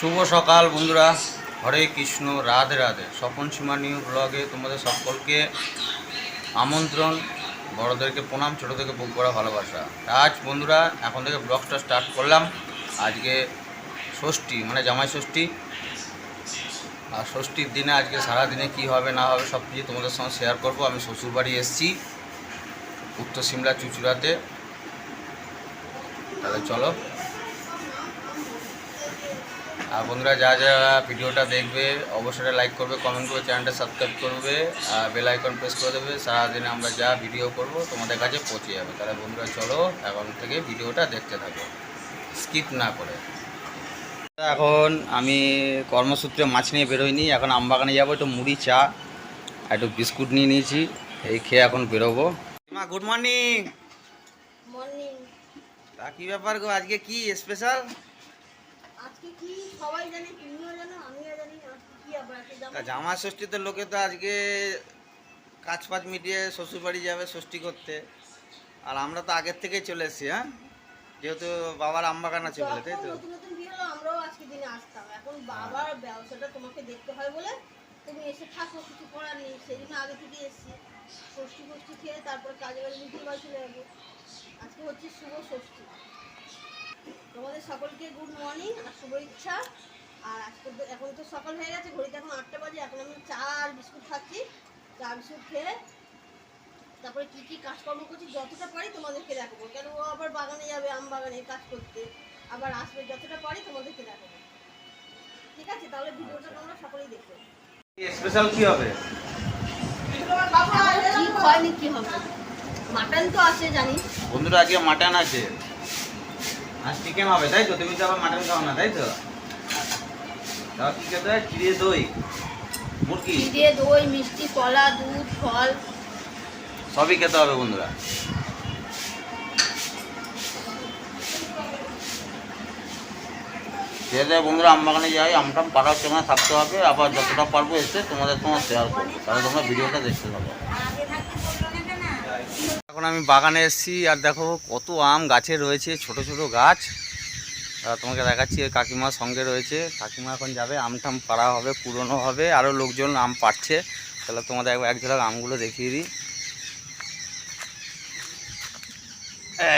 শুভ সকাল বন্ধুরা। হরে কৃষ্ণ, রাধে রাধে। স্বপন সীমা নিউ ব্লগে তোমাদের সকলকে আমন্ত্রণ, বড়দেরকে প্রণাম, ছোটোদেরকে বুক করা ভালোবাসা। আজ বন্ধুরা, এখন থেকে ব্লগটা স্টার্ট করলাম। আজকে ষষ্ঠী মানে জামাই ষষ্ঠী। আর ষষ্ঠীর দিনে আজকে সারাদিনে কি হবে, না হবে, সব কিছু তোমাদের সঙ্গে শেয়ার করব। আমি শ্বশুরবাড়ি এসেছি, উত্তর সিমলা চুচুড়াতে। তাহলে চলো। আর বন্ধুরা যা যা ভিডিওটা দেখবে অবশ্যই লাইক করবে কমেন্ট করবে চ্যানেলটা সাবস্ক্রাইব করবে আর বেল আইকন প্রেস করে দেবে সারাদিনে আমরা যা ভিডিও করব তোমাদের কাছে পৌঁছে যাবে। তাহলে বন্ধুরা চলো এখন থেকে ভিডিওটা দেখতে থাকো। স্কিপ না করে। এখন আমি কর্মসূত্রে মাছ নিয়ে বেরোইনি এখন আমবাগানে যাব একটু মুড়ি চা আর একটু বিস্কুট নিয়ে নিয়েছি এই খেয়ে এখন বেরোবো। মা গুড মর্নিং মর্নিং তা কী ব্যাপার গো আজকে কি স্পেশাল জামা ষষ্ঠীতে লোকে তো আজকে কাজ ফাজ মিটিয়ে শ্বশুরবাড়ি যাবে ষষ্ঠী করতে। আর আমরা তো আগের থেকেই চলে এসেছি হ্যাঁ? যেহেতু বাবার আমবাগান আছে বলে তাই তো? আমরাও আজকে দিনে আসতাম। এখন বাবার ব্যবসাটা তোমাকে দেখতে হয় বলে তুমি এসে থাকো কিছু করার নেই। সেই জন্য আগে থেকে এসেছি। ষষ্ঠী ফষ্ঠী খেয়ে তারপর কাজে বাড়ি মিটিং বাড়ি চলে যাব। আজকে হচ্ছে শুভ ষষ্ঠী। তোমাদের সকলকে গুড মর্নিং আর শুভ ইচ্ছা। আর আজকে তো এখন তো সকাল হয়ে গেছে ঘড়িতে এখন আটটা বাজে এখন আমি চা আর বিস্কুট খাচ্ছি। চা বিস্কুট খেয়ে তারপরে কি কি কাজকর্ম করছি যতটা পারি তোমাদেরকে দেখাবো। কেন ও আবার বাগানে যাবে আম বাগানে কাজ করতে আবার আসবে যতটা পারি তোমাদেরকে দেখাবো। ঠিক আছে তাহলে ভিডিওটা তোমরা সকলেই দেখো। স্পেশাল কি হবে? কি হয়নি কি হবে? মাটন তো আছে জানিস বন্ধুরা আজকে মাটন আছে। আজ চিকেন হবে? তাই তো তুমি তো আবার মাটন খাও না তাই তো তাও কি খেতে হয়? চিড়ে দই। মুরগি? চিড়ে দই মিষ্টি কলা দুধ ফল। সবই খেতে হবে বন্ধুরা। যেহেতু বন্ধুরা আমবাগানে যাই আমটাম পাড়ার সময় থাকতে হবে আবার যতটা পারব এসে তোমাদের তোমার শেয়ার করব তাহলে তোমরা ভিডিওটা দেখতে পাবো এখন আমি বাগানে এসেছি, আর দেখো কত আম গাছে রয়েছে, ছোট ছোট গাছ। তোমাকে দেখাচ্ছি, ওই কাকিমার সঙ্গে রয়েছে। কাকিমা এখন যাবে, আম টাম পাড়া হবে, পুরনো হবে আরও লোকজন আম পাড়ছে। তাহলে তোমাদের একবার এক ঝলক আমগুলো দেখিয়ে দিই।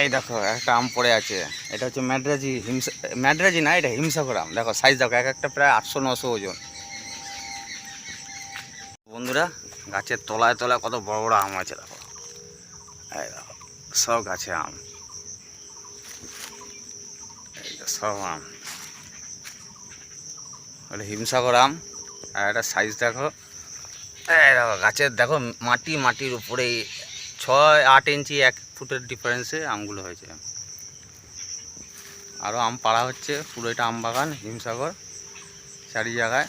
এই দেখো, একটা আম পড়ে আছে। এটা হচ্ছে ম্যাড্রাজি হিমসা ম্যাড্রাজি না, এটা হিমসাগর আম। দেখো সাইজ দেখো, এক একটা প্রায় আটশো নশো ওজন। বন্ধুরা, গাছের তলায় তলায় কত বড় বড় আম আছে, দেখো। সব গাছে আম। সব আম। হিমসাগর আম, আর একটা সাইজ দেখো। দেখো, গাছের দেখো, মাটি, মাটির উপরে ছয়, আট ইঞ্চি, এক ফুটের ডিফারেন্সে আমগুলো হয়েছে। আরও আম পাড়া হচ্ছে, পুরো এটা আম বাগান, হিমসাগর চারি জায়গায়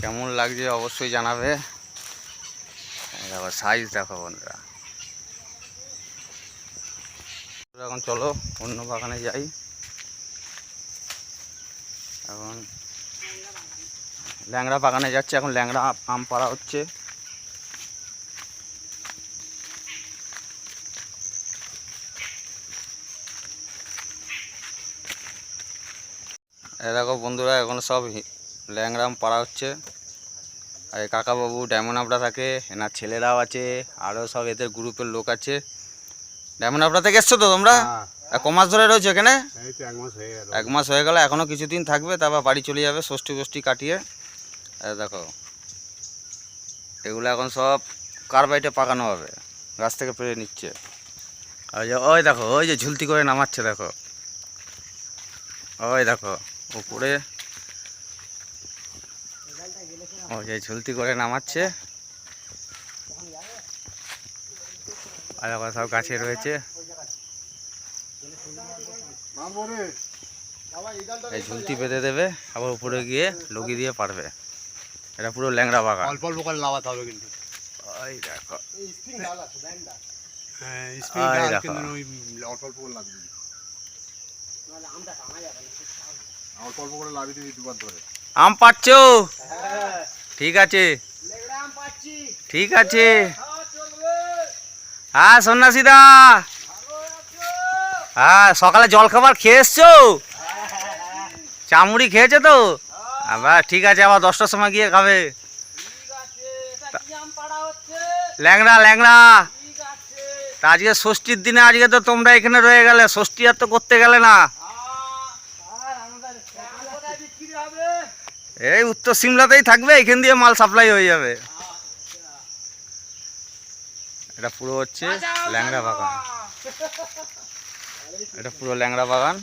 কেমন লাগছে অবশ্যই জানাবে। দেখো সাইজ দেখো বন্ধুরা। এখন চলো, অন্য বাগানে যাই। এখন ল্যাংড়া বাগানে যাচ্ছে, এখন ল্যাংড়া আম পাড়া হচ্ছে। দেখো বন্ধুরা, এখন সব ল্যাংড়া আম পাড়া হচ্ছে। আর কাকাবাবু ডায়মন্ড আপড়া থাকে এনার ছেলেরাও আছে আরও সব এদের গ্রুপের লোক আছে। ডায়মন্ড আপড়া থেকে এসছো তো তোমরা? আর ক মাস ধরে রয়েছে এখানে? এক মাস হয়ে গেল। এক মাস হয়ে গেল এখনও কিছুদিন থাকবে তারপর বাড়ি চলে যাবে ষষ্ঠী ষষ্ঠী কাটিয়ে। দেখো এগুলো এখন সব কার্বাইটে পাকানো হবে গাছ থেকে পেরে নিচ্ছে। ওই যে ওই দেখো ওই যে ঝুলতি করে নামাচ্ছে দেখো। ওই দেখো উপরে ওই যে ঝুলতি করে নামাচ্ছে। আর সব গাছে রয়েছে। এই ঝুলতি বেঁধে দেবে আবার উপরে গিয়ে লগি দিয়ে পারবে। এটা পুরো ল্যাংড়া বাগান। অল্প অল্প করে লাগাতে হবে কিন্তু। ওই দেখো। হ্যাঁ অল্প অল্প করে লাগবে অল্প অল্প করে লাগাবি দিবি দুবার ধরে। আম পাচ্ছো ঠিক আছে। ঠিক আছে। হ্যাঁ সন্ন্যাসীদা। হ্যাঁ সকালে জল খাবার খেয়ে এসছো? চামুড়ি খেয়েছো তো? আবার ঠিক আছে আবার দশটার সময় গিয়ে খাবে। ল্যাংড়া ল্যাংড়া। তা আজকে ষষ্ঠীর দিনে আজকে তো তোমরা এখানে রয়ে গেলে ষষ্ঠী আর তো করতে গেলে না। এই উত্তর সিমলাতেই থাকবে এখান দিয়ে মাল সাপ্লাই হয়ে যাবে। এটা পুরো হচ্ছে ল্যাংড়া বাগান। এটা পুরো ল্যাংড়া বাগান।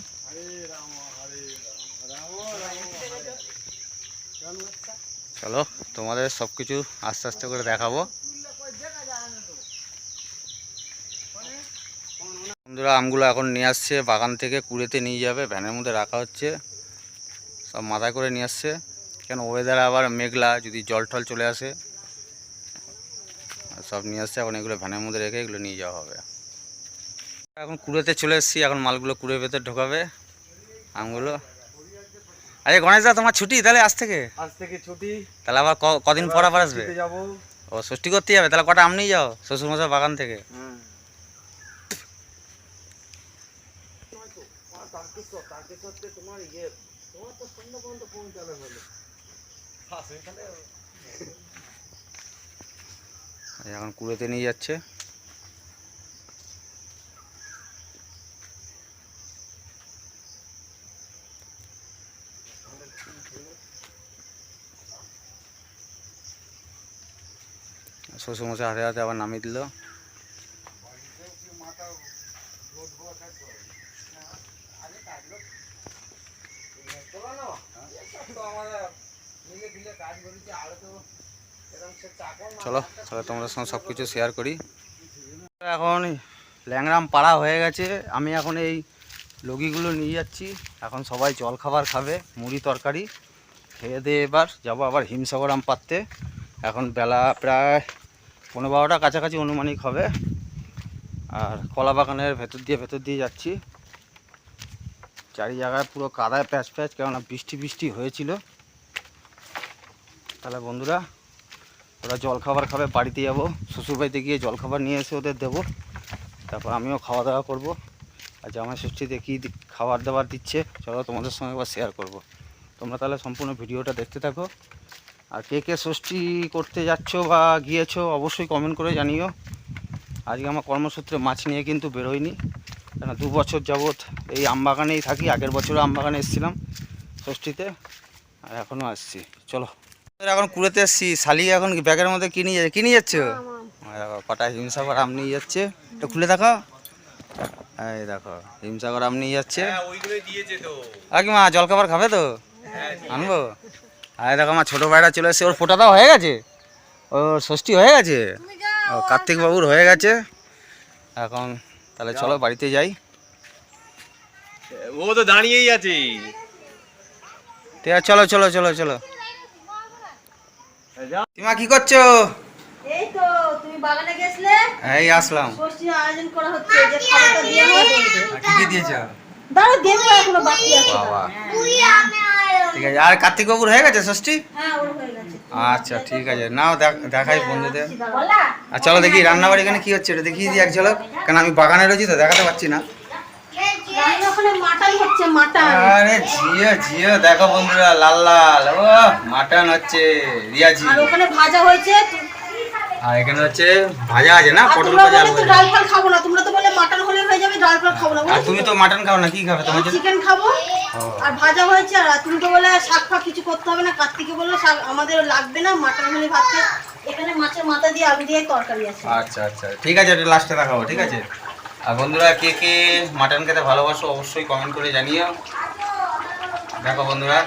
চলো তোমাদের সব কিছু আস্তে আস্তে করে দেখাবো। বন্ধুরা আমগুলো এখন নিয়ে আসছে বাগান থেকে কুড়েতে নিয়ে যাবে ভ্যানের মধ্যে রাখা হচ্ছে। সব মাথায় করে নিয়ে আসছে। কেন? ওয়েদার আবার মেঘলা যদি জল টল চলে আসে আর সব নিয়ে আসছে এখন এগুলো ভ্যানের মধ্যে রেখে এগুলো নিয়ে যাওয়া হবে। এখন কুড়েতে চলে এসেছি এখন মালগুলো কুড়ে ভেতর ঢোকাবে আমগুলো। আরে গণেশ দা তোমার ছুটি? তাহলে আজ থেকে? আজ থেকে ছুটি। তাহলে আবার ক- কদিন পর আবার আসবে? ও ষষ্ঠী করতে যাবে তাহলে কটা আম নিয়ে যাও? শ্বশুরমশাই বাগান থেকে। এই এখন কুড়োতে নিয়ে যাচ্ছে। শ্বশুরমশাই হাতে হাতে আবার নামিয়ে দিল। চলো, তাহলে তোমাদের সঙ্গে সব কিছু শেয়ার করি। এখন ল্যাংরাম পাড়া হয়ে গেছে। আমি এখন এই লগিগুলো নিয়ে যাচ্ছি। এখন সবাই জল খাবার খাবে, মুড়ি তরকারি। খেয়ে দিয়ে এবার যাব আবার হিমসাগর আম পাততে এখন বেলা প্রায় পনেরো বারোটা কাছাকাছি অনুমানিক হবে। আর কলা বাগানের ভেতর দিয়ে ভেতর দিয়ে যাচ্ছি। চারি জায়গায় পুরো কাদায় প্যাচ প্যাচ, কেননা বৃষ্টি বৃষ্টি হয়েছিল। তাহলে বন্ধুরা, ওরা জল খাবার খাবে, বাড়িতে যাব। শ্বশুরবাড়িতে গিয়ে জল খাবার নিয়ে এসে ওদের দেবো। তারপর আমিও খাওয়া দাওয়া করব। আর জামাই ষষ্ঠীতে কী খাবার দাবার দিচ্ছে। চলো তোমাদের সঙ্গে একবার শেয়ার করব। তোমরা তাহলে সম্পূর্ণ ভিডিওটা দেখতে থাকো। আর কে কে ষষ্ঠী করতে যাচ্ছ বা গিয়েছো, অবশ্যই কমেন্ট করে জানিও। আজকে আমার কর্মসূত্রে মাছ নিয়ে কিন্তু বেরোয়নি। কেন দু বছর যাবৎ এই আমবাগানেই থাকি। আগের বছরও আমবাগানে এসেছিলাম ষষ্ঠীতে, আর এখনও আসছি। চলো। এখন কুড়েতে এসছি শালি এখন ব্যাগের মধ্যে কিনে যাচ্ছে কিনে যাচ্ছ কটা হিমসাগর আম নিয়ে যাচ্ছে। একটু খুলে দেখো। এই দেখো হিমসাগর আম নিয়ে যাচ্ছে। আর কি মা জলখাবার খাবে তো? আনব? আরে দেখো আমার ছোটো ভাইটা চলে এসছে ওর ফোটা দাও হয়ে গেছে? ওর ষষ্ঠী হয়ে গেছে? ও কার্তিক বাবুর হয়ে গেছে। এখন তাহলে চলো বাড়িতে যাই। ও তো দাঁড়িয়েই আছে। ঠিক আছে চলো চলো চলো চলো। সীমা কি করছ? এই তো তুমি বাগানে গেছলে? এই আসলাম। ষষ্ঠীর আয়োজন করা হচ্ছে যে খাবারটা দিয়ে হবে কি দিয়েছ? দেবো এখনও বাকি আছে। বাবা। ঠিক আছে আর কার্তিক বাবুর হয়ে গেছে ষষ্ঠী? হ্যাঁ ওর হয়ে গেছে। আচ্ছা ঠিক আছে। নাও দেখ- দেখাই বন্ধুদের। আর চলো দেখি রান্নাবাড়ি এখানে কি হচ্ছে এটা দেখিয়ে দিই এক ঝলক। কেন আমি বাগানে রয়েছি তো দেখাতে পারছি না রান্না ওখানে মাটন হচ্ছে মাটন আরে জিও জিও দেখো বন্ধুরা লাল লাল। ও মাটন হচ্ছে রিয়াজি। আর ওখানে ভাজা হয়েছে তো- আর এখানে হচ্ছে ভাজা আছে না পটল ভাজা আলু ডাল ফাল খাব না তোমরা তো বলে মাটন হলে হয়ে যাবে ডাল ফাল খাব না আর তুমি তো? মাটন খাও না কি খাবে তোমার চিকেন খাব আর ভাজা হয়েছে আর তুমি তো বলে শাক ফাক কিছু করতে হবে না কার্তিকে বলল শাক আমাদের লাগবে না মাটন হলে ভাত। এখানে মাছের মাথা দিয়ে আলু দিয়ে তরকারি আছে। আচ্ছা আচ্ছা ঠিক আছে এটা লাস্টে দেখাবো ঠিক আছে? আর বন্ধুরা কে কে মাটন খেতে ভালোবাসো অবশ্যই কমেন্ট করে জানিও। দেখো বন্ধুরা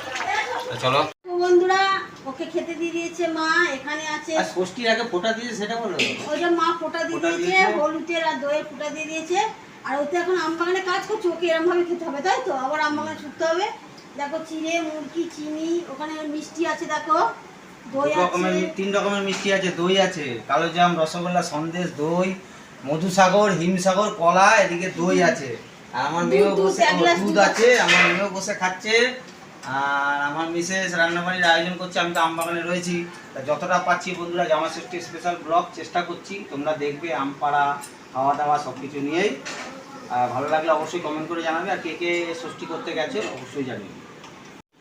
তো চলো। বন্ধুরা ওকে খেতে দিয়ে দিয়েছে মা এখানে আছে। আর ষষ্ঠীর আগে ফোটা দিয়েছে সেটা বলো। ওইটা মা ফোঁটা দিয়ে দিয়েছে। হলুদের আর দইয়ের ফোঁটা দিয়ে দিয়েছে। আর ওতে এখন আম বাগানে কাজ করছে ওকে এরম ভাবে খেতে হবে তাই তো? আবার আম বাগানে ছুটতে হবে। দেখো চিড়ে মুরগি চিনি ওখানে মিষ্টি আছে দেখো। দই আছে। তিন রকমের মিষ্টি আছে দই আছে। কালো জাম রসগোল্লা সন্দেশ দই মধুসাগর হিমসাগর কলা এদিকে দই আছে। আর আমার মেয়েও বসে দুধ আছে আমার মেয়েও বসে খাচ্ছে। আর আমার মিসেস রান্নাবাড়ির আয়োজন করছে আমি তো আম বাগানে রয়েছি। তা যতটা পাচ্ছি বন্ধুরা জামা ষষ্ঠী স্পেশাল ব্লগ চেষ্টা করছি। তোমরা দেখবে আম পাড়া খাওয়া দাওয়া সব কিছু নিয়েই। আর ভালো লাগলে অবশ্যই কমেন্ট করে জানাবে। আর কে কে ষষ্ঠী করতে গেছে অবশ্যই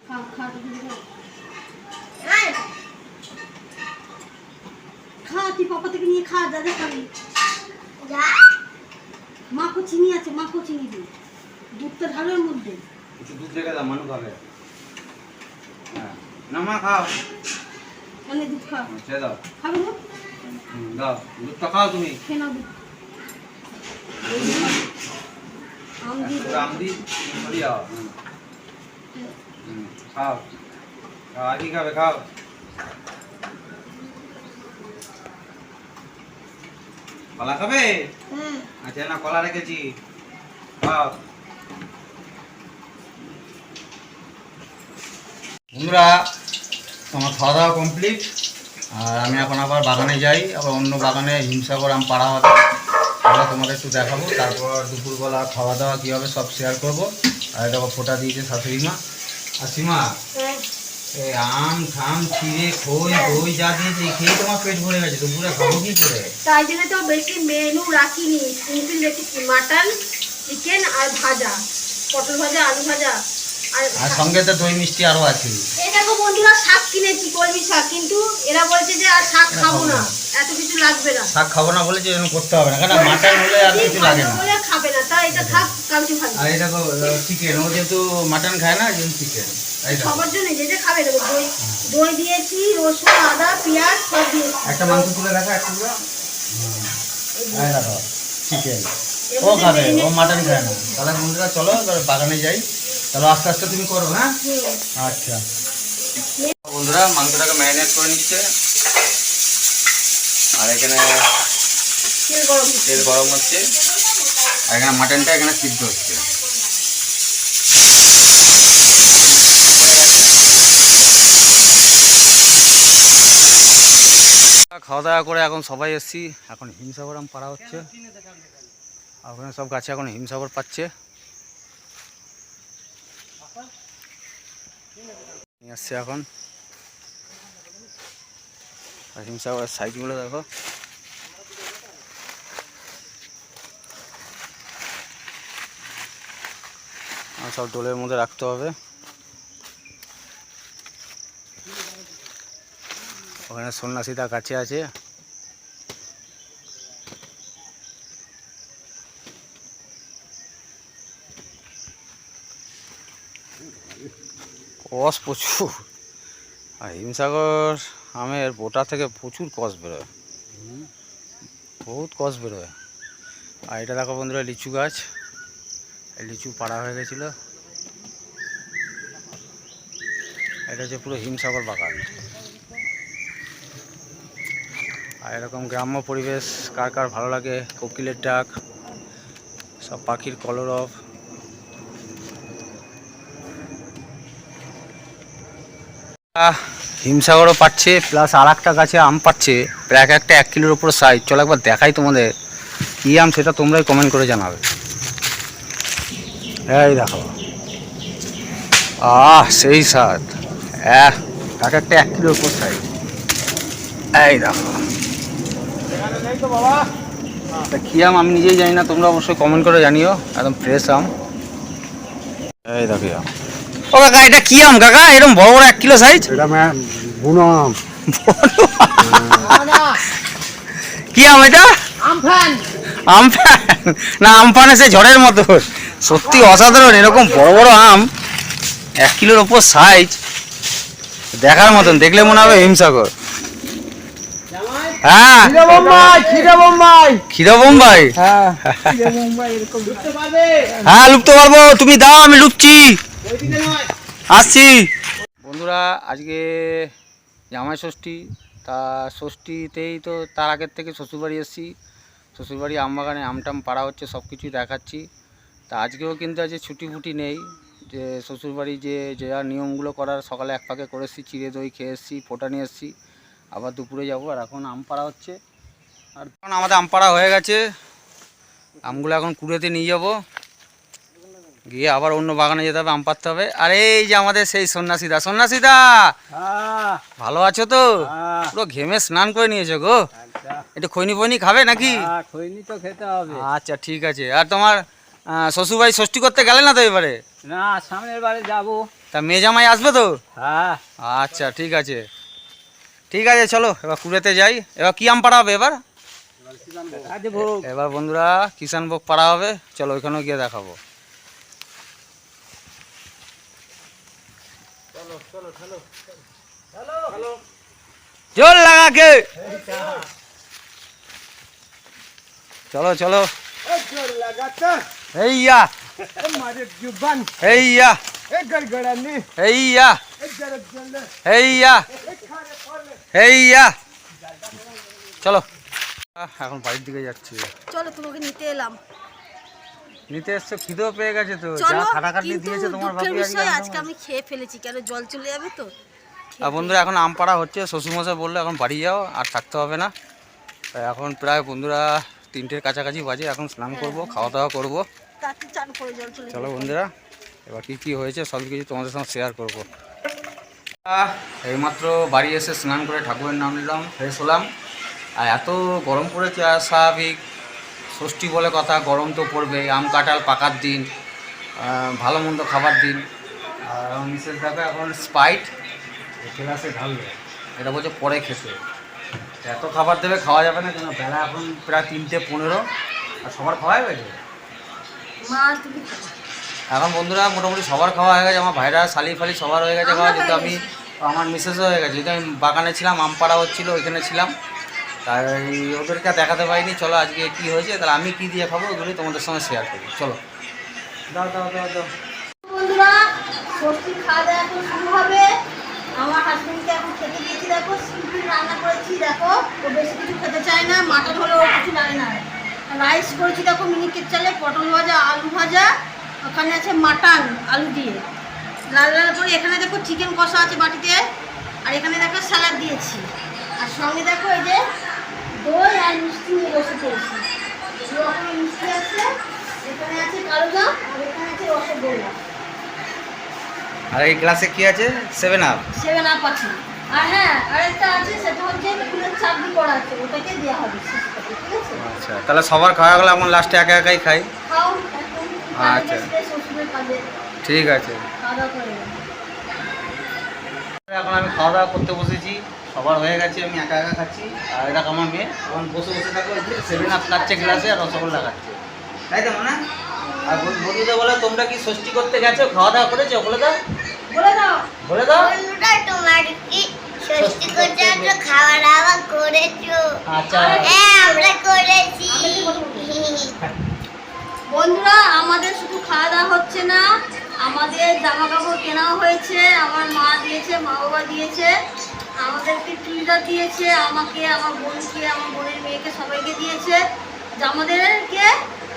খা। খা তুই পাপা থেকে নিয়ে খা দাদা খাবি। মাখো চিনি আছে মাখো চিনি দি দুধটা ঢালোর মধ্যে। একটু দুধ রেখে দাও মানুষ খাবে। হ্যাঁ না মা খাও। এনে দুধ খা ছেড়ে দাও। খাবে না হুম, দাও দুধটা খাও তুমি। খেয়ে নাও দুধ। আম দি একটু আম দি সরিয়ে দাও হুম। হুম, খাও। খাও আর কি খাবে খাও। কলা খাবে? আচ্ছা না কলা রেখেছি। বন্ধুরা আমার খাওয়া দাওয়া কমপ্লিট আর আমি এখন আবার বাগানে যাই আবার অন্য বাগানে হিমসাগর আম পাড়া হবে। ওটা তোমাদের একটু দেখাবো। তারপর দুপুরবেলা খাওয়া দাওয়া কী হবে সব শেয়ার করব। আর দেখো ফোটা দিয়েছে শাশুড়ি মা আর সীমা? হ্যাঁ। আম ছিঁড়ে খই দই যা দিয়েছে খেয়ে তোমার পেট ভরে গেছে দুপুরে খাব কি করে? তাই জন্য তো বেশি মেনু রাখিনি। সিম্পল রেখেছি মাটন চিকেন আর ভাজা। পটল ভাজা আলু ভাজা আর আর সঙ্গে তো দই মিষ্টি আরও আছে। এটা তো বন্ধুরা শাক কিনেছি কলমি শাক কিন্তু এরা বলছে যে আর শাক খাব না। এত কিছু লাগবে না। শাক খাব না বলে যে এরকম করতে হবে না কেন মাটন হলে আর কিছু লাগে না। বলে খাবে না তাই এটা থাক কালকে ভাজি আর এটা চিকেন ও যেহেতু মাটন খায় না যেহেতু চিকেন সবার জন্য যে যে খাবে দেবো দই দই দিয়েছি রসুন আদা পেঁয়াজ সব দিয়েছি। একটা মাংস তুলে রাখা চিকেন ও খাবে ও মাটন খায় না। তাহলে বন্ধুরা চলো এবার বাগানে যাই। তাহলে আস্তে আস্তে তুমি করো হ্যাঁ? আচ্ছা। বন্ধুরা মাংসটাকে ম্যারিনেট করে নিচ্ছে। আর এখানে তেল গরম হচ্ছে। আর এখানে মাটনটা এখানে সিদ্ধ হচ্ছে। খাওয়া দাওয়া করে এখন সবাই এসছি। এখন হিমসাগর আম পাড়া হচ্ছে। আর ওখানে সব গাছে এখন হিমসাগর পাচ্ছে। নিয়ে আসছে এখন। আর হিমসাগরের সাইজগুলো দেখো সব ডোলের মধ্যে রাখতে হবে ওখানে সন্ন্যাসীটা কাছে আছে কস প্রচুর আর হিমসাগর আমের বোটা থেকে প্রচুর কস বেরোয়। বহুত কস বেরোয়। আর এটা দেখো বন্ধুরা লিচু গাছ। লিচু পাড়া হয়ে গেছিল। এটা হচ্ছে পুরো হিমসাগর বাগান। আর এরকম গ্রাম্য পরিবেশ কার কার ভালো লাগে? কোকিলের ডাক সব পাখির কলরব। আহ, হিমসাগরও পাচ্ছে প্লাস আর একটা গাছে আম পাচ্ছে, প্রায় এক একটা এক কিলোর উপর সাইজ চলো একবার দেখাই তোমাদের, কী আম সেটা তোমরাই কমেন্ট করে জানাবে। এই দেখো। আহ, সেই স্বাদ। এক এক একটা এক কিলোর উপর সাইজ এই দেখো। কী আম? আমি নিজেই জানি না, তোমরা অবশ্যই কমেন্ট করে জানিও। একদম ফ্রেশ আম। এই দেখো আম। ও কাকা এটা কি আম কাকা? এরকম বড় বড় এক কিলো সাইজ এটা বুনো আম। কি আম এটা? আমফান না আমফান এসে ঝড়ের মতো। সত্যি অসাধারণ এরকম বড় বড় আম। এক কিলোর ওপর সাইজ দেখার মতন দেখলে মনে হবে হিমসাগর। হ্যাঁ। ক্ষীরা বোম্বাই হ্যাঁ। লুপ্ত পারব তুমি দাও আমি লুপছি আসছি। বন্ধুরা, আজকে জামাই ষষ্ঠী, তা ষষ্ঠীতেই তো তার আগের থেকে শ্বশুরবাড়ি এসেছি। শ্বশুরবাড়ি, আমবাগানে আমটাম পাড়া হচ্ছে সব কিছুই দেখাচ্ছি। তা আজকেও কিন্তু আজকে ছুটি ফুটি নেই। যে শ্বশুরবাড়ি যে যে নিয়মগুলো করার, সকালে এক পাকে করে এসেছি, চিড়ে দই খেয়ে এসেছি, ফোটা নিয়ে এসেছি, আবার দুপুরে যাব, আর এখন আম পাড়া হচ্ছে। আর এখন আমাদের আম পাড়া হয়ে গেছে। আমগুলো এখন কুড়েতে নিয়ে যাব। গিয়ে আবার অন্য বাগানে যেতে হবে আম পাড়তে হবে। আর এই যে আমাদের সেই সন্ন্যাসীদা সন্ন্যাসীদা! ভালো আছো তো? পুরো ঘেমে স্নান করে নিয়েছো গো? একটু খৈনি ফৈনি খাবে নাকি? খৈনি তো খেতে হবে। আচ্ছা ঠিক আছে। আর তোমার শ্বশুরবাড়ি ষষ্ঠী করতে গেলে না তো এবারে? না সামনের বারে যাব। তা মেয়ে জামাই আসবে তো? হ্যাঁ। আচ্ছা ঠিক আছে। ঠিক আছে চলো এবার কুড়েতে যাই। এবার কি আম পাড়া হবে এবার? এবার বন্ধুরা কিষান ভোগ পাড়া হবে। চলো ওইখানেও গিয়ে দেখাবো। জোর লাগাকে চলো চলো। এইয়া এইয়া এইয়া এইয়া এইয়া চলো। এখন বাড়ির দিকে যাচ্ছি। চলো তোমাকে নিতে এলাম। নিতে এসছো খিদেও পেয়ে গেছে তো। যা চলো খাটাখাটনি দিয়েছে তোমার বাপি বিষয় আজকে আমি খেয়ে ফেলেছি কেন জল চলে যাবে তো? আর বন্ধুরা এখন আম পাড়া হচ্ছে শ্বশুরমশাই বলল এখন বাড়ি যাও আর থাকতে হবে না। এখন প্রায় বন্ধুরা তিনটের কাছাকাছি বাজে এখন স্নান করব খাওয়া দাওয়া করব। চলো বন্ধুরা এবার কী কী হয়েছে সব কিছু তোমাদের সঙ্গে শেয়ার করব। এইমাত্র বাড়ি এসে স্নান করে ঠাকুরের নাম নিলাম ফ্রেশ হলাম। আর এত গরম পড়েছে আর স্বাভাবিক ষষ্ঠী বলে কথা গরম তো পড়বে আম কাঁঠাল পাকার দিন ভালো মন্দ খাবার দিন। আর মিসেস দেখো এখন স্পাইট গ্লাসে ঢালবে। এটা বলছে পরে খেতে। এত খাবার দেবে খাওয়া যাবে না কেন? বেলা এখন প্রায় তিনটে পনেরো। আর সবার খাওয়া হয়ে গেছে? মা তুমি খাও। এখন বন্ধুরা মোটামুটি সবার খাওয়া হয়ে গেছে আমার ভাইরা শালি ফালি সবার হয়ে গেছে খাওয়া আমার যেহেতু আমি আমার মিসেসও হয়ে গেছে। যেহেতু আমি বাগানে ছিলাম আম পাড়া হচ্ছিল ওইখানে ছিলাম। তাই ওদেরকে আর দেখাতে পারিনি। চলো আজকে কি হয়েছে তাহলে আমি কি দিয়ে খাব ওগুলি তোমাদের সঙ্গে শেয়ার করি। চলো। দাও দাও দাও দাও। বন্ধুরা খাওয়া দাওয়া এখন শুরু হবে। আমার হাজবেন্ডকে এখন খেতে দিয়েছি দেখো সিম্পল রান্না করেছি দেখো। ও বেশি কিছু খেতে চায় না মাটন হলে ও কিছু লাগে না। রাইস করেছি দেখো মিনিকেট চালে পটল ভাজা আলু ভাজা ওখানে আছে মাটন আলু দিয়ে। লাল লাল করে এখানে দেখো চিকেন কষা আছে বাটিতে আর এখানে দেখো স্যালাড দিয়েছি। আর সঙ্গে দেখো এই যে দই আর মিষ্টি নিয়ে বসে পড়েছি। দু রকমের মিষ্টি আছে এখানে আছে কালো জাম আর এখানে আছে রসগোল্লা আর এই গ্লাসে কি আছে? সেভেন আপ সেভেন আপ আছে। আর হ্যাঁ আরেকটা আছে সেটা হচ্ছে ফুলের চাপড়ি করা আছে ওটাকে দেওয়া হবে ঠিক আছে? আচ্ছা তাহলে সবার খাওয়া গেলে এখন লাস্টে একা একাই খাই? খাও আচ্ছা। ঠিক আছে। খাওয়া দাওয়া। এখন আমি খাওয়া দাওয়া করতে বসেছি। সবার হয়ে গেছে আমি একা একা খাচ্ছি। আর এটা আমার মেয়ে এখন বসে বসে থাকো সেভেন আপ খাচ্ছে গ্লাসে আর রসগোল্লা খাচ্ছে। তাই তো না আর বন্ধু- বন্ধুদের বলে তোমরা কি ষষ্ঠী করতে গেছো খাওয়া দাওয়া করেছ? বলে দাও। বলে দাও। বলে দাও। বন্ধুরা তোমার কি ষষ্ঠী করতে একটু খাওয়া দাওয়া করেছ? আচ্ছা। হ্যাঁ আমরা করেছি। বন্ধুরা আমাদের শুধু খাওয়া দাওয়া হচ্ছে না। আমাদের জামা কাপড় কেনাও হয়েছে আমার মা দিয়েছে মা বাবা দিয়েছে আমাদেরকে চুড়িদার দিয়েছে আমাকে আমার বোনকে আমার বোনের মেয়েকে সবাইকে দিয়েছে। যে আমাদেরকে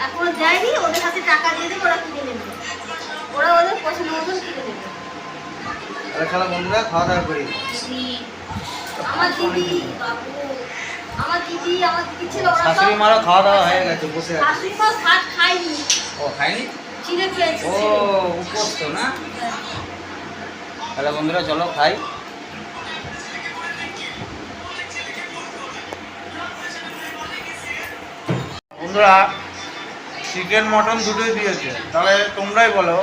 এখনও দেয়নি ওদের হাতে টাকা দিয়ে দেবে ওরা কিনে নেবে। ওরা ওদের পছন্দ মতন কিনে নেবে। বন্ধুরা খাওয়া দাওয়া করি। আমার দিদি বাবু। আমার দিদি আমার দিদি ছিল ওরা শাশুড়ি মারও খাওয়া দাওয়া হয়ে গেছে বসে আছে। শাশুড়ি মা ভাত খায়নি। ও খাইনি চিড়ে খেয়েছে ও উপোস তো না? তাহলে বন্ধুরা চলো খাই। বন্ধুরা চিকেন মটন দুটোই দিয়েছে। তাহলে তোমরাই বলো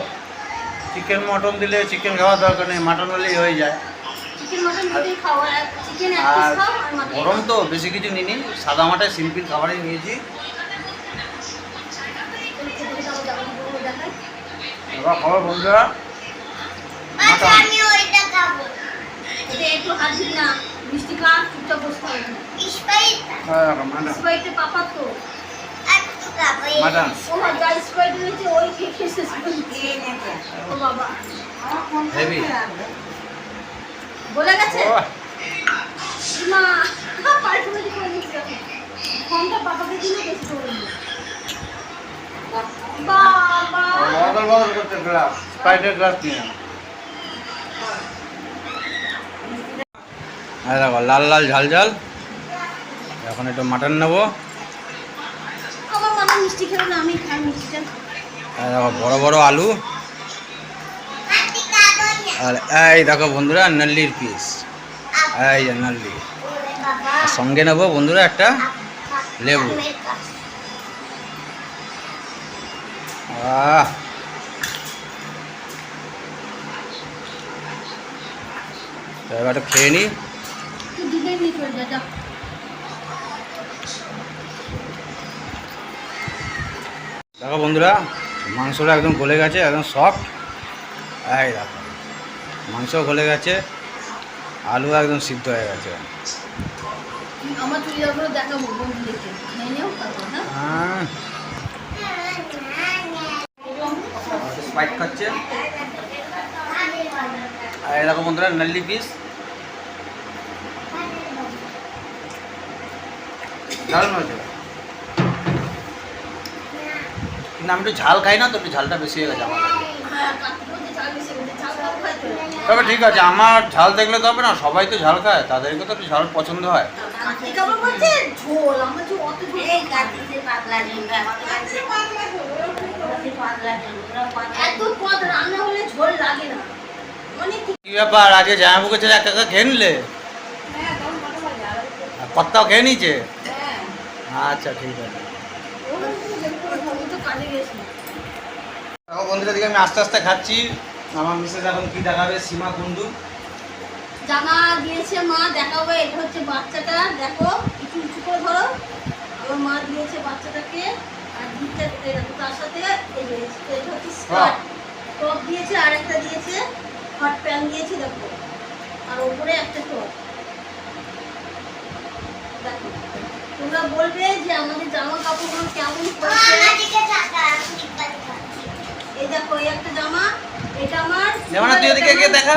চিকেন মটন দিলে চিকেন খাওয়ার দরকার নেই মাটন হলেই হয়ে যায়। আর গরম তো বেশি কিছু নিইনি। সাদা মাটায় সিম্পল খাবারই নিয়েছি। এবার খাবার বন্ধুরা। আচ্ছা হেভি। বলে গেছে? মা করে দিচ্ছে ফোনটা পাপাকে দিলে বেশি করে বাবা। বদল বদল করতে গ্লাস স্প্রাইটের গ্লাস নিয়ে আর দেখো লাল লাল ঝাল ঝাল। এখন একটু মাটন নেব। মিষ্টি খেলো না আমি খাই মিষ্টিটা। আর দেখো বড় বড় আলু। আর এই দেখো বন্ধুরা, নাল্লির পিস এই যে নাল্লি। সঙ্গে নেব বন্ধুরা একটা লেবু। আহ। খেয়ে যা দেখো বন্ধুরা, মাংসটা একদম গলে গেছে, একদম সফট এই দেখো। মাংস গলে গেছে আলু একদম সিদ্ধ হয়ে গেছে। তারপর হ্যাঁ? স্পাইট খাচ্ছে। আর এরকম বন্ধুরা নাল্লি পিস। দারুণ হয়েছে। কিন্তু আমি একটু ঝাল খাই না তো একটু ঝালটা বেশি হয়ে গেছে আমার কাছে। হ্যাঁ কাকুর মধ্যে ঝাল বেশি কিন্তু ঝাল কম খাই তো তবে ঠিক আছে আমার ঝাল দেখলে তো হবে না সবাই তো ঝাল খায় তাদেরকে তো একটু ঝাল পছন্দ হয়। মানে কি ব্যাপার আজকে জামাইবুকে ছেলে একা একা খেয়ে নিলে? হ্যাঁ তখন কত বাজে আর আর কর্তাও খেয়ে নিয়েছে? হ্যাঁ। আচ্ছা ঠিক আছে। বন্ধুরা দিকে আমি আস্তে আস্তে খাচ্ছি। আমার মিসেস এখন কি দেখাবে? সীমা কুন্ডু জামা দিয়েছে মা দেখাবে এটা হচ্ছে বাচ্চাটা দেখো একটু উঁচু করে ধরো। আমার মা দিয়েছে বাচ্চাটাকে আর দিতে দেখো তার সাথে এই যে এটা হচ্ছে স্কার্ট টপ দিয়েছে আর একটা দিয়েছে হট প্যান্ট দিয়েছে দেখো। আর ওপরে একটা টপ দেখো। তোমরা বলবে যে আমাদের জামা কাপড়গুলো কেমন এই দেখো এই একটা জামা। এটা আমার তুই গিয়ে দেখা।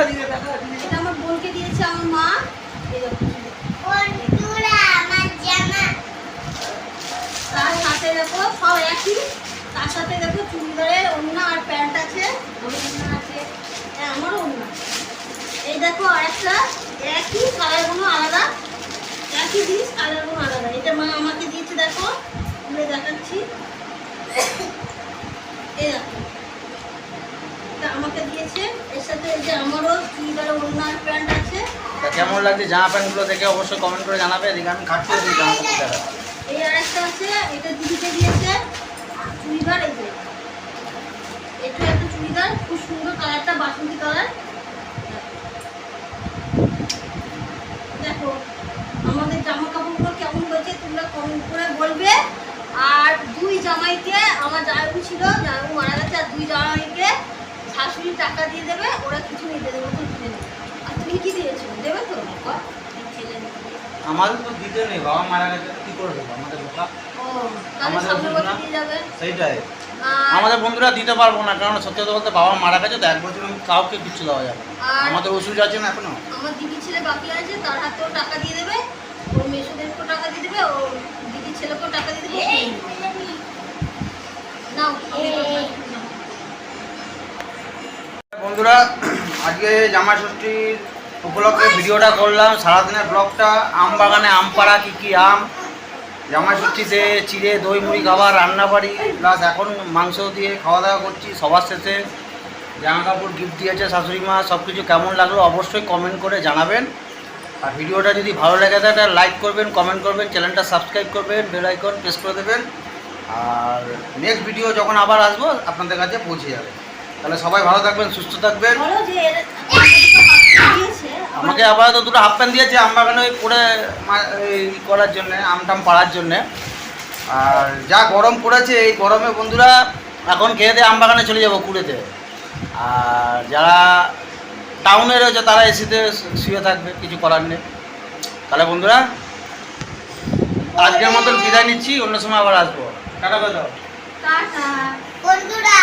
এটা আমার বোনকে দিয়েছে আমার মা। এই দেখো। বন্ধুরা আমার জামা। তার সাথে দেখো সব একই। তার সাথে দেখো চুড়িদারের ওড়না আর প্যান্ট আছে। ওড়না আছে। হ্যাঁ আমারও ওড়না। এই দেখো আরেকটা। একই কালারগুলো আলাদা। একই জিনিস কালারগুলো আলাদা। এটা মা আমাকে দিয়েছে দেখো। দেখাচ্ছি। এই দেখো। এটা আমাকে দিয়েছে। এর সাথে এই যে আমারও চুড়িদারের ওড়না প্যান্ট আছে। তা কেমন লাগছে? জামা প্যান্টগুলো দেখে অবশ্যই কমেন্ট করে জানাবে। এদিকে আমি খাচ্ছি ওদিকে জামা এই আরেকটা আছে এটা দিদিকে দিয়েছে। চুড়িদার এই যে। এটা একটা চুড়িদার খুব সুন্দর কালারটা বাসন্তী কালার। দেখো আমাদের জামা কাপড়গুলো কেমন হয়েছে তোমরা কমেন্ট করে বলবে। আর দুই জামাইকে আমার জামাইবু ছিল জামাইবু মারা গেছে আর দুই জামাইকে শাশুড়ি টাকা দিয়ে দেবে ওরা কিছু নিতে দেবে তো কিনে নেবে আর তুমি কি দিয়েছ? দেবে তো? আমাদের তো দিতে নেই বাবা মারা গেছে কি করে দেবো? আমাদের বোকা আমাদের বন্ধুরা? সেইটাই। আমাদের বন্ধুরা দিতে পারব না কারণ সত্যি কথা বলতে বাবা মারা গেছে তো এক বছর আমি কাউকে কিছু দেওয়া যাবে আমাদের ওষুধ আছে না এখনও? আমার দিদির ছেলে বাকি আছে তার হাতেও টাকা দিয়ে দেবে। ওর মেসোদেরকেও টাকা দিয়ে দেবে ও দিদির ছেলেকেও টাকা দিয়ে দেবে। নাও বন্ধুরা আজকে জামা ষষ্ঠীর উপলক্ষে ভিডিওটা করলাম, সারাদিনের ব্লগটা, আম বাগানে আম পাড়া, কী কী আম? জামা ষষ্ঠীতে চিড়ে, দই, মুড়ি খাবার রান্না বাড়ি প্লাস এখন মাংস দিয়ে খাওয়া দাওয়া করছি, সবার শেষে জামা কাপড় গিফট দিয়েছে শাশুড়ি মা সব কিছু কেমন লাগল অবশ্যই কমেন্ট করে জানাবেন। আর ভিডিওটা যদি ভালো লেগে থাকে লাইক করবেন কমেন্ট করবেন চ্যানেলটা সাবস্ক্রাইব করবেন বেল আইকন প্রেস করে দেবেন। আর নেক্সট ভিডিও যখন আবার আসব, আপনাদের কাছে পৌঁছে যাবে। তাহলে সবাই ভালো থাকবেন, সুস্থ থাকবেন। আমাকে আপাতত দুটো হাফ প্যান্ট দিয়েছে আম বাগানে ওই এই করার জন্যে আম টাম পাড়ার জন্যে। আর যা গরম পড়েছে এই গরমে বন্ধুরা এখন খেয়ে দিয়ে আম বাগানে চলে যাব কুড়েতে। আর যারা টাউনে রয়েছে তারা এসিতে শুয়ে থাকবে কিছু করার নেই। তাহলে বন্ধুরা আজকের মতন বিদায় নিচ্ছি অন্য সময় আবার আসব। Tata tata. বন্ধুরা